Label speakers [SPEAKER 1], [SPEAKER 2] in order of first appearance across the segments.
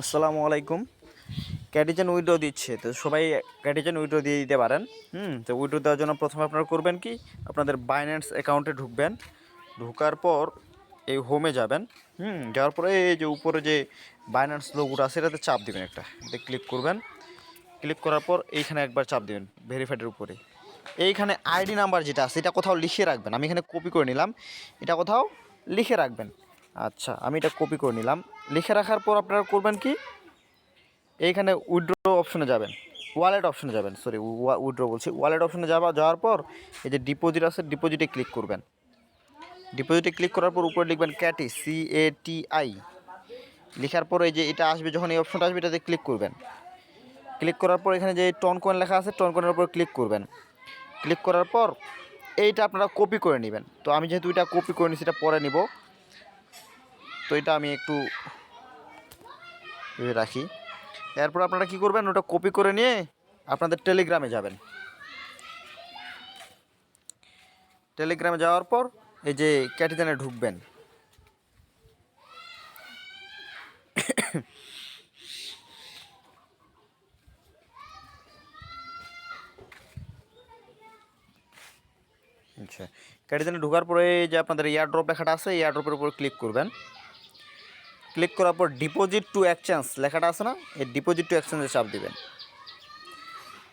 [SPEAKER 1] আসসালামু আলাইকুম। ক্যাটিজেন উইড্রো দিচ্ছে, তো সবাই ক্যাটিজেন উইড্রো দিয়ে দিতে পারেন। হুম, তো উইড্রো দেওয়ার জন্য প্রথমে আপনারা করবেন কি, আপনাদের বাইন্যান্স অ্যাকাউন্টে ঢুকবেন। ঢোকার পর এই হোমে যাবেন। হুম, যাওয়ার পরে এই যে উপরে যে বাইন্যান্স লোগোটা আছে, এটাতে চাপ দেবেন একটা। এতে ক্লিক করবেন। ক্লিক করার পর এইখানে একবার চাপ দিবেন ভেরিফাইডের উপরে। এইখানে আইডি নাম্বার যেটা আছে, এটা কোথাও লিখে রাখবেন। আমি এখানে কপি করে নিলাম। এটা কোথাও লিখে রাখবেন। আচ্ছা আমি এটা কপি করে নিলাম। লিখে রাখার পর আপনারা করবেন কি? এইখানে উইড্রো অপশনে যাবেন। ওয়ালেট অপশনে যাবেন সরি উইড্রো বলছি। ওয়ালেট অপশনে যাওয়া যাওয়ার পর এই যে ডিপোজিট আছে ডিপোজিটে ক্লিক করবেন। ডিপোজিটে ক্লিক করার পর উপরে লিখবেন ক্যাটি সি এ টি আই লেখার পর এই যে এটা আসবে, যখন এই অপশনটা আসবে, এটাতে ক্লিক করবেন। ক্লিক করার পর এখানে যে টন কয়েন লেখা আছে টন কয়েনের উপর ক্লিক করবেন। ক্লিক করার পর এইটা আপনারা কপি করে নেবেন। তো আমি যেহেতু এটা কপি করে নিছি, এটা পরে নিব। তো এটা আমি একটু রাখি। এরপর আপনারা কি করবেন, ওটা কপি করে নিয়ে আপনাদের টেলিগ্রামে যাবেন। টেলিগ্রামে যাওয়ার পর এই যে ক্যাটিজেনে ঢুকবেন। আচ্ছা। ক্যাটিজেনে ঢোকার পরে যে আপনাদের এয়ারড্রপ লেখাটা আছে এয়ারড্রপের উপর ক্লিক করবেন। ক্লিক করার পর ডিপোজিট টু এক্সচেঞ্জ লেখাটা আছে না? এই ডিপোজিট টু এক্সচেঞ্জে চাপ দেবেন।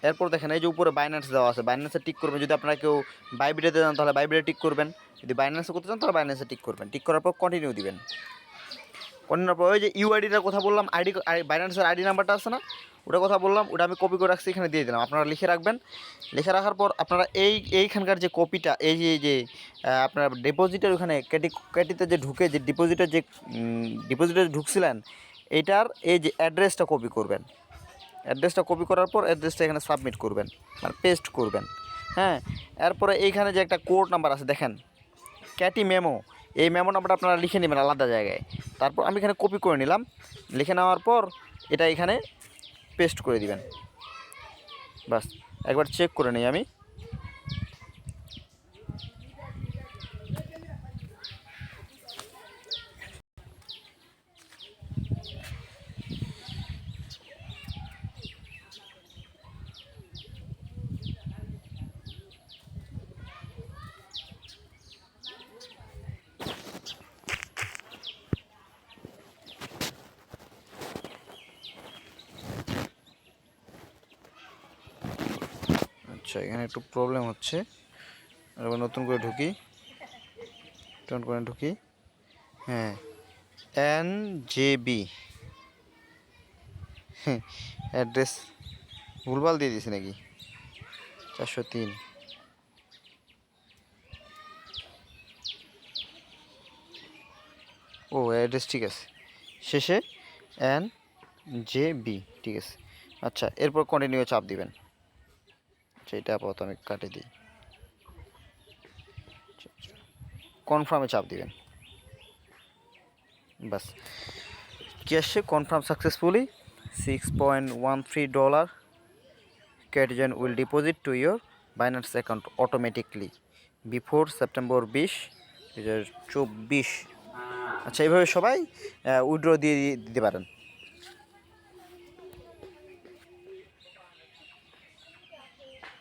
[SPEAKER 1] এরপর দেখেন, এই যে উপরে বাইন্যান্স দেওয়া আছে বাইন্যান্সে টিক করবেন। যদি আপনারা কেউ বাইবিটাতে যান তাহলে বাইবিটা টিক করবেন। যদি বাইন্যান্সে করতে চান, তাহলে বাইন্যান্সে টিক করবেন। টিক করার পর কন্টিনিউ দিবেন। কন্টিনিউ পর, ওই যে ইউআইডিটার কথা বললাম আইডি বাইন্যান্সের আইডি নাম্বারটা আছে না? ওটা কথা বললাম, ওটা আমি কপি করে রাখছি, এখানে দিয়ে দিলাম। আপনারা লিখে রাখবেন। লিখে রাখার পর আপনারা এই, এইখানকার যে কপিটা এই যে যে আপনার ডিপোজিটের ওখানে ক্যাটি ক্যাটিতে যে ঢুকে, যে ডিপোজিটের যে ডিপোজিটে ঢুকছিলেন এইটার এই যে অ্যাড্রেসটা কপি করবেন। অ্যাড্রেসটা কপি করার পর অ্যাড্রেসটা এখানে সাবমিট করবেন মানে পেস্ট করবেন। হ্যাঁ? এরপরে এইখানে যে একটা কোড নাম্বার আছে, দেখেন। ক্যাটি মেমো এই মেমো নাম্বারটা আপনারা লিখে নেবেন আলাদা জায়গায়। তারপর আমি এখানে কপি করে নিলাম। লিখে নেওয়ার পর এটা এখানে পেস্ট করে দিবেন। বাস একবার চেক করে নিই আমি। আচ্ছা এখানে একটু প্রবলেম হচ্ছে। এবার নতুন করে ঢুকি। নতুন করে ঢুকি। হ্যাঁ এন জে বি অ্যাড্রেস ভুলভাল দিয়ে দিয়েছি নাকি? চারশো তিন। ও অ্যাড্রেস ঠিক আছে। শেষে এন জে বি ঠিক আছে। আচ্ছা এরপর কন্টিনিউ চাপ দিবেন। এটা আপাতত আমি কাটে দিই কনফার্মে চাপ দিবেন। বাস ক্যাশে confirm successfully six point one three dollar Catizen will deposit to your Binance account automatically before September বিশ দু হাজার চব্বিশ আচ্ছা এইভাবে সবাই উইড্রো দিয়ে দিতে পারেন।